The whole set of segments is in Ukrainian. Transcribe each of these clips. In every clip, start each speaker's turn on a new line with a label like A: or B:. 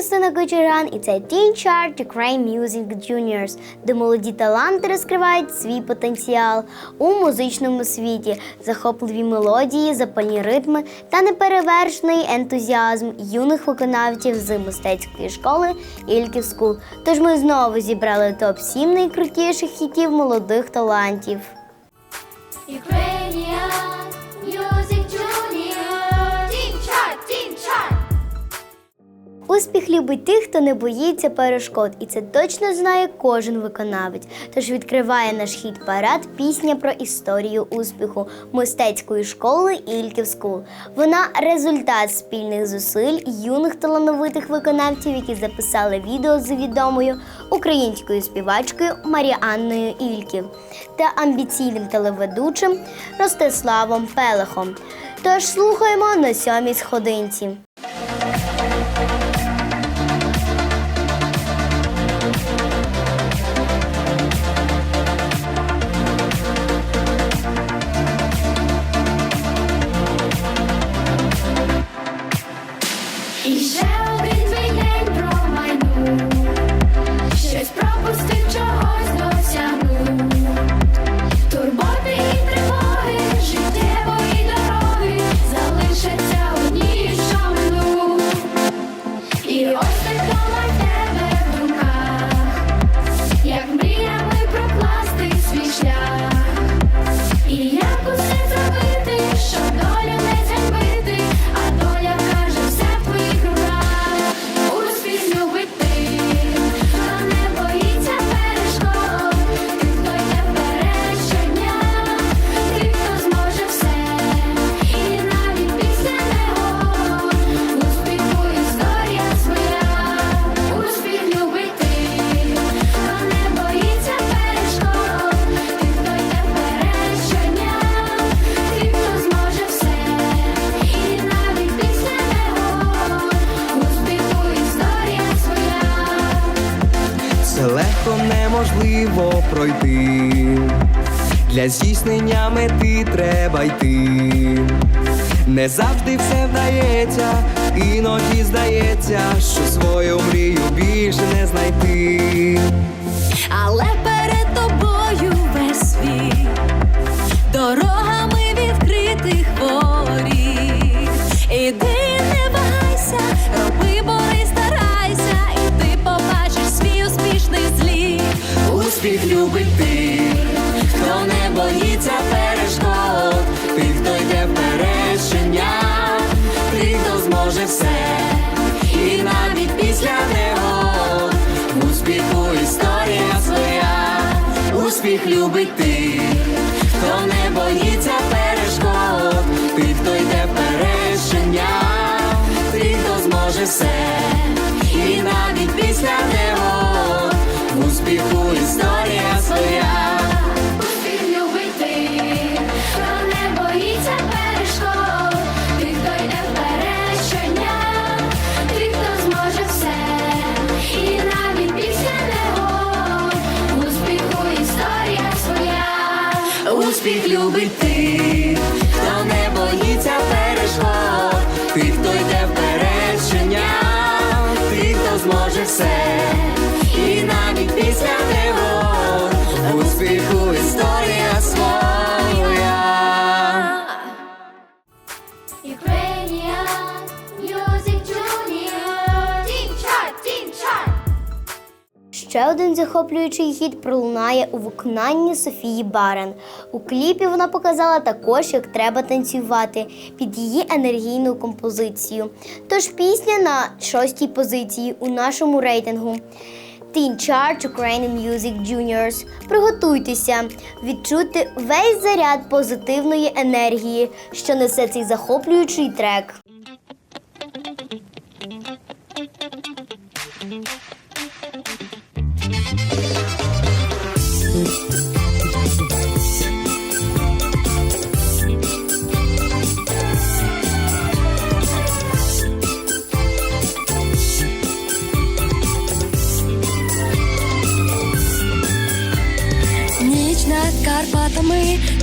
A: Я Кочерган і це Teen Chart Ukraine Music Juniors, де молоді таланти розкривають свій потенціал у музичному світі, захопливі мелодії, запальні ритми та неперевершений ентузіазм юних виконавців з мистецької школи Ільків Скул. Тож ми знову зібрали топ-7 найкрутіших хітів молодих талантів.
B: Ukrainian
A: Успіх любить тих, хто не боїться перешкод, і це точно знає кожен виконавець. Тож відкриває наш хіт парад пісня про історію успіху мистецької школи Ільків Скул. Вона результат спільних зусиль юних талановитих виконавців, які записали відео з відомою українською співачкою Маріанною Ільків та амбіційним телеведучим Ростиславом Пелехом. Тож слухаємо на сьомій сходинці.
C: Це легко неможливо пройти. Для здійснення мети треба йти. Не завжди все вдається, іноді здається, що свою мрію більше не знайти.
D: але перед тобою весь світ дорогами
C: Успіх любить
D: ти, Хто не боїться перешкод,
C: тих, хто йде вперед щодня,
D: ти хто зможе все, і навіть після негод
C: успіху історія своя,
B: успіх любить тих,
A: Ще один захоплюючий хіт пролунає у виконанні Софії Барен. У кліпі вона показала також, як треба танцювати під її енергійну композицію. Тож пісня на шостій позиції у нашому рейтингу. Teen Chart Ukrainian Music Juniors. Приготуйтеся відчути весь заряд позитивної енергії, що несе цей захоплюючий трек.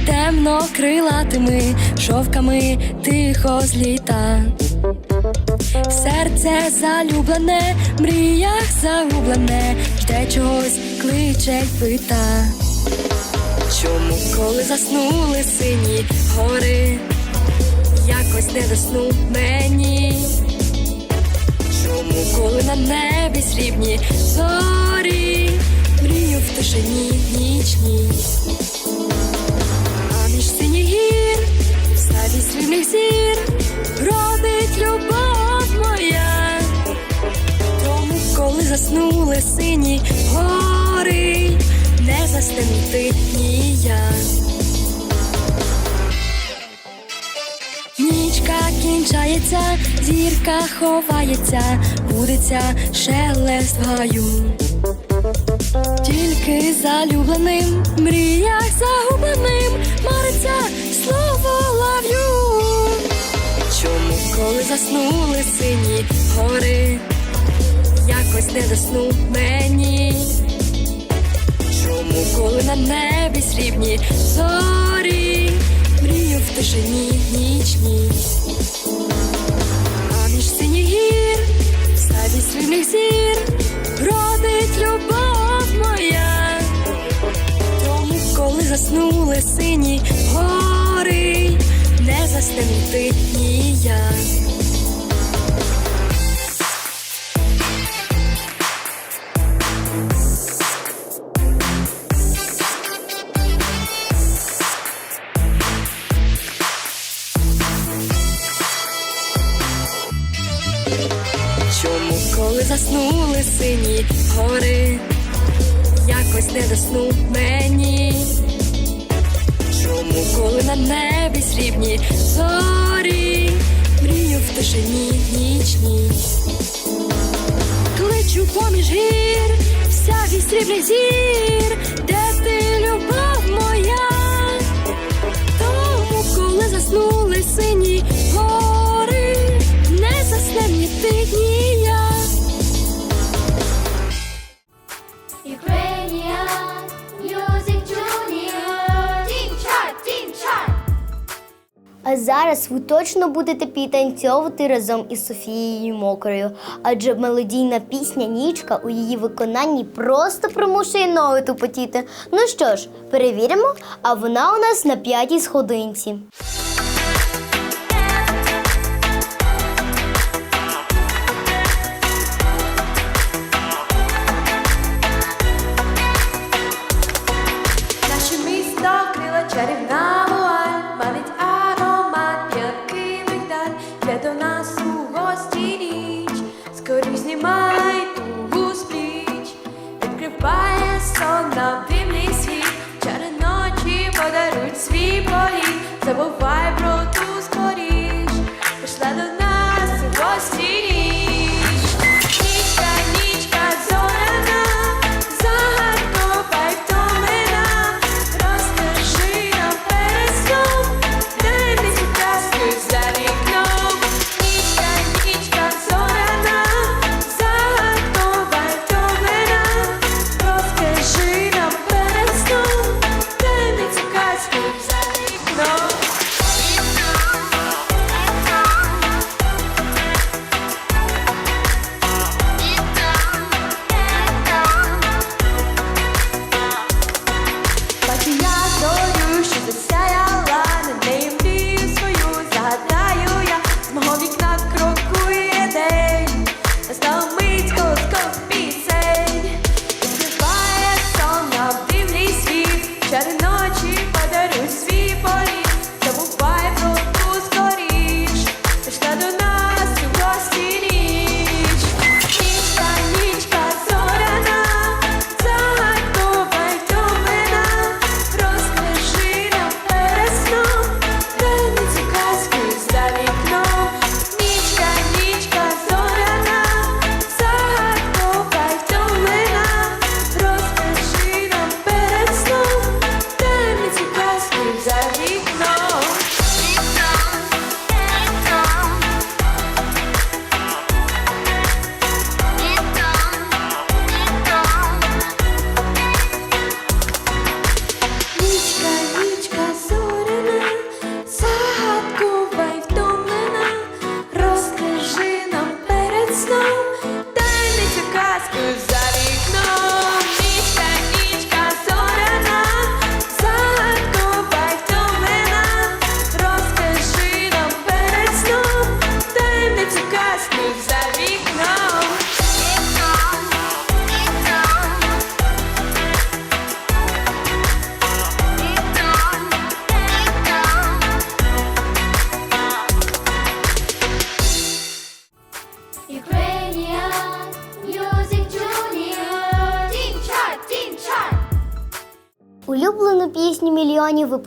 D: Темно крилатими шовками тихо зліта.
E: Серце залюблене, мріях загублене, жде чогось, кличе пита. Чому, коли заснули сині гори, якось не до мені? Чому, коли на небі срібні зорі, мрію в тишині нічній? Саді зір, родить любов моя. Тому, коли заснули сині гори, не засне ніяк. Кінчається, зірка ховається, будеться шелест гаю. Тільки залюбленим, мріях загубленим, мариться слово лав'ю. Чому, коли заснули сині гори, якось не до сну мені? Чому, коли на небі срібні зорі, мрію в тишині нічній? В саді срібних зір, родить любов моя. Тому, коли заснули сині гори, не засне ніяк. Заснули сині гори, якось не до мені? Чому, коли на небі срібні зорі, мрію в тишині нічній? Кличу поміж гір, всяких срібних зір, де ти любов моя? Тому, коли заснули сині гори, не засне ні ти, ні я.
F: А зараз ви точно будете підтанцьовувати разом із Софією Мокрою, адже мелодійна пісня Нічка у її виконанні просто примушує ноги тупотіти. Ну що ж, перевіримо, а вона у нас на п'ятій сходинці.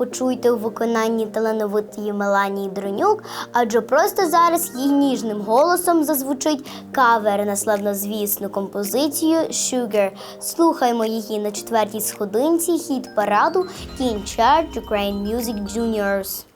G: почуйте у
F: виконанні талановитої Меланії Дронюк, адже просто зараз її ніжним голосом зазвучить кавер на славнозвісну композицію «Sugar». Слухаємо її на четвертій сходинці хіт параду «King Charge Ukraine Music Juniors».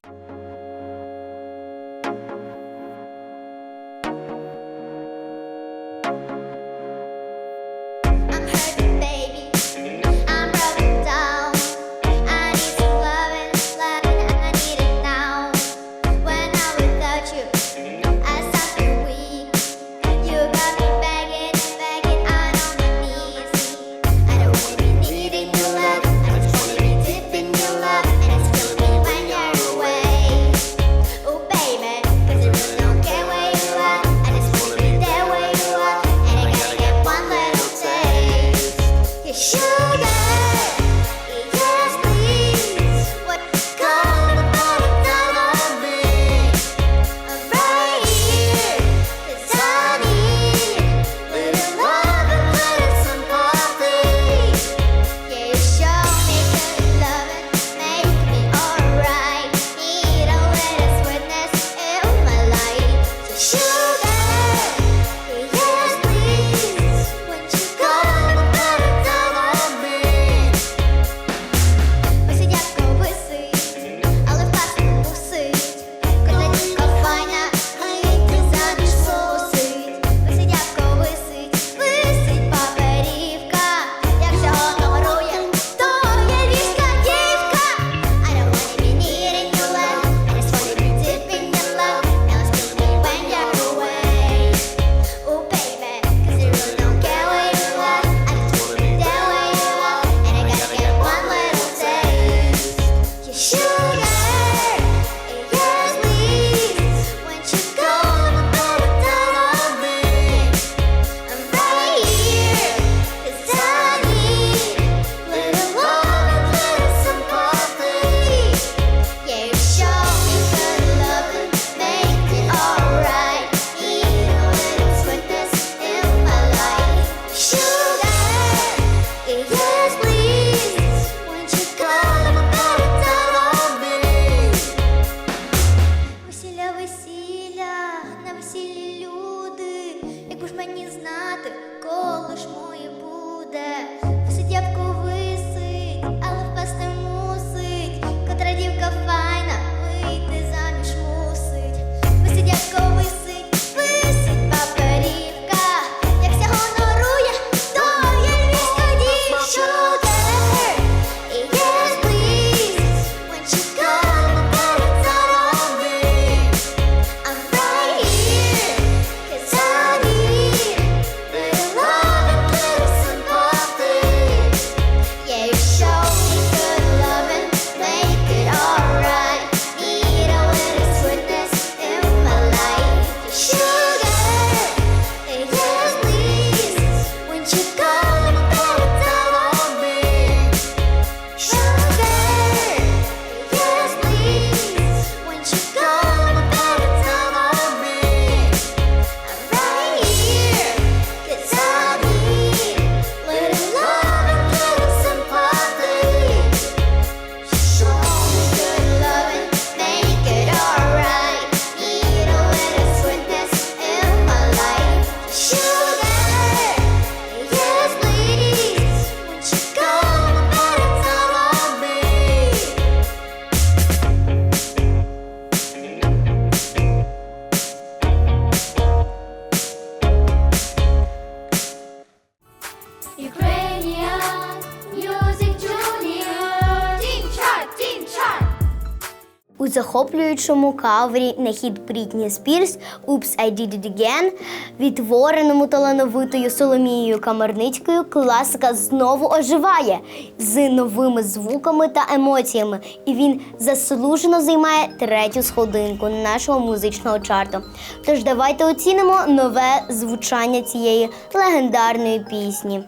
F: захоплюючому каврі на хід Брітні Спірс «Oops, I did it again», відтвореному талановитою Соломією Камерницькою, класика знову оживає з новими звуками та емоціями, і він заслужено займає третю сходинку нашого музичного чарту. Тож давайте оцінимо нове звучання цієї легендарної пісні.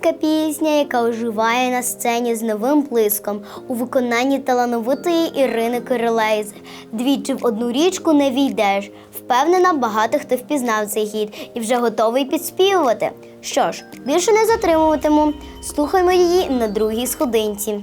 A: Українська пісня, яка оживає на сцені з новим блиском у виконанні талановитої Ірини Кирилейзи. Двічі в одну річку не війдеш. Впевнена, багато хто впізнав цей гід і вже готовий підспівувати. Що ж, більше не затримуватиму. Слухаймо її на другій сходинці.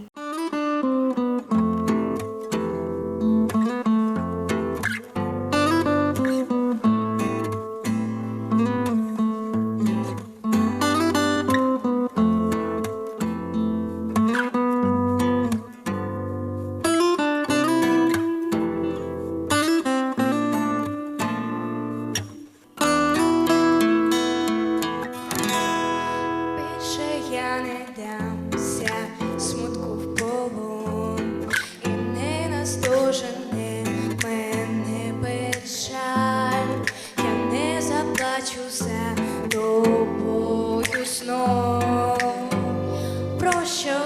H: show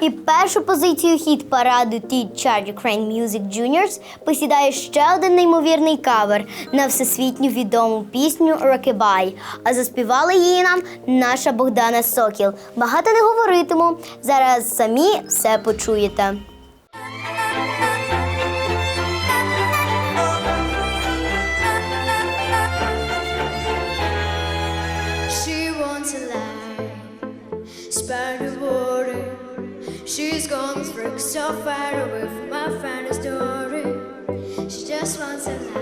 F: І першу позицію хіт параду Teen Chart Ukraine Music Juniors посідає ще один неймовірний кавер на всесвітню відому пісню Рокебай. А заспівала її нам наша Богдана Сокіл. Багато не говоритиму. Зараз самі все почуєте.
H: so far away from my final story. She just wants a life.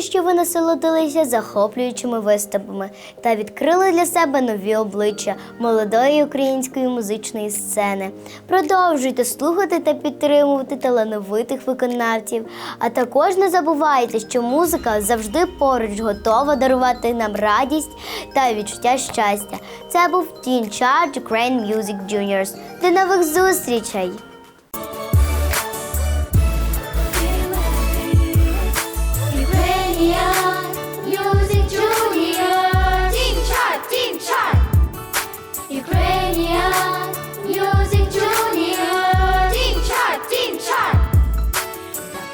A: Що ви насолодилися захоплюючими виступами та відкрили для себе нові обличчя молодої української музичної сцени. Продовжуйте слухати та підтримувати талановитих виконавців. А також не забувайте, що музика завжди поруч готова дарувати нам радість та відчуття щастя. Це був Teen Charge Ukraine Music Juniors. До нових зустрічей!